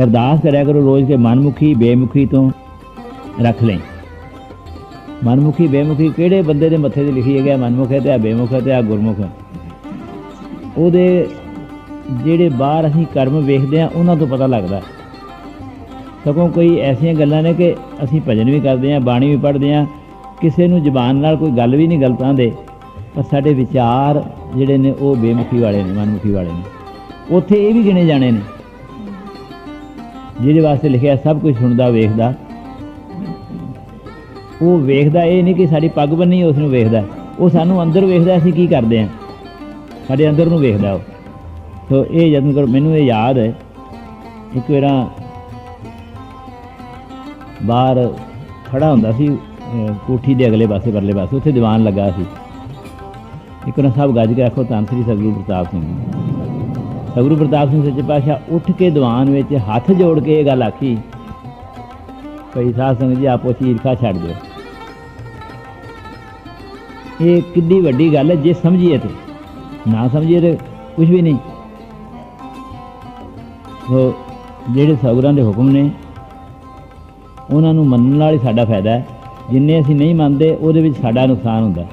ਅਰਦਾਸ ਕਰਿਆ ਕਰੋ ਰੋਜ਼ ਕੇ ਮਨਮੁਖੀ, ਬੇਮੁਖੀ ਤੋਂ ਰੱਖ ਲੈ। ਮਨਮੁਖੀ, ਬੇਮੁਖੀ ਕਿਹੜੇ ਬੰਦੇ ਦੇ ਮੱਥੇ ਤੇ ਲਿਖੀ ਗਿਆ ਮਨਮੁਖ ਹੈ ਤੇ ਆ ਬੇਮੁਖ ਹੈ ਤੇ ਆ ਗੁਰਮੁਖ ਹੈ। ਉਹਦੇ ਜਿਹੜੇ ਬਾਹਰ ਅਸੀਂ ਕਰਮ ਵੇਖਦੇ ਆ ਉਹਨਾਂ ਤੋਂ ਪਤਾ ਲੱਗਦਾ ਸਗੋਂ ਕੋਈ ਐਸੀਆਂ ਗੱਲਾਂ ਨੇ ਕਿ ਅਸੀਂ ਭਜਨ ਵੀ ਕਰਦੇ ਆ ਬਾਣੀ ਵੀ ਪੜ੍ਹਦੇ ਆ ਕਿਸੇ ਨੂੰ ਜ਼ਬਾਨ ਨਾਲ ਕੋਈ ਗੱਲ ਵੀ ਨਹੀਂ ਗਲਤ ਆਂਦੇ ਪਰ ਸਾਡੇ ਵਿਚਾਰ ਜਿਹੜੇ ਨੇ ਉਹ ਬੇਮੁਖੀ ਵਾਲੇ ਨੇ, ਮਨਮੁਖੀ ਵਾਲੇ ਨੇ। ਉੱਥੇ ਇਹ ਵੀ ਗਿਣੇ ਜਾਣੇ ਨੇ। ਜਿਹਦੇ ਵਾਸਤੇ ਲਿਖਿਆ ਸਭ ਕੁਝ ਸੁਣਦਾ, ਵੇਖਦਾ। ਉਹ ਵੇਖਦਾ, ਇਹ ਨਹੀਂ ਕਿ ਸਾਡੀ ਪੱਗ ਬੰਨੀ ਉਸ ਨੂੰ ਵੇਖਦਾ। ਉਹ ਸਾਨੂੰ ਅੰਦਰ ਵੇਖਦਾ, ਅਸੀਂ ਕੀ ਕਰਦੇ ਆ ਸਾਡੇ ਅੰਦਰ ਨੂੰ ਵੇਖਦਾ ਉਹ। ਸੋ ਇਹ ਯਤਨ ਕਰੋ, ਮੈਨੂੰ ਇਹ ਯਾਦ ਹੈ। ਇੱਕ ਵਾਰਾਂ ਬਾਹਰ ਖੜਾ ਹੁੰਦਾ ਸੀ ਕੋਠੀ ਦੇ ਅਗਲੇ ਪਾਸੇ, ਪਰਲੇ ਪਾਸੇ, ਉੱਥੇ ਦੀਵਾਨ ਲੱਗਾ ਸੀ। ਇੱਕ ਨਾ ਸਾਹਿਬ ਗੱਜ ਕੇ ਆਖੋ ਤਾਂ ਸ੍ਰੀ ਸਤਿਗੁਰੂ ਪ੍ਰਤਾਪ ਸਿੰਘ ਸਤਿਗੁਰੂ ਪ੍ਰਤਾਪ ਸਿੰਘ ਸੱਚੇ ਪਾਤਸ਼ਾਹ ਉੱਠ ਕੇ ਦੀਵਾਨ ਵਿੱਚ ਹੱਥ ਜੋੜ ਕੇ ਇਹ ਗੱਲ ਆਖੀ, ਭਈ ਸਾਧ ਸੰਗਤ ਜੀ, ਆਪੋ ਚ ਈਰਖਾ ਛੱਡ ਦਿਓ। ਇਹ ਕਿੰਨੀ ਵੱਡੀ ਗੱਲ ਹੈ, ਜੇ ਸਮਝੀਏ ਤੇ। ਨਾ ਸਮਝੀਏ ਤੇ ਕੁਝ ਵੀ ਨਹੀਂ। ਸੋ ਜਿਹੜੇ ਸਤਿਗੁਰਾਂ ਦੇ ਹੁਕਮ ਨੇ, ਉਹਨਾਂ ਨੂੰ ਮੰਨਣ ਨਾਲ ਹੀ ਸਾਡਾ ਫਾਇਦਾ ਹੈ। ਜਿੰਨੇ ਅਸੀਂ ਨਹੀਂ ਮੰਨਦੇ, ਉਹਦੇ ਵਿੱਚ ਸਾਡਾ ਨੁਕਸਾਨ ਹੁੰਦਾ ਹੈ।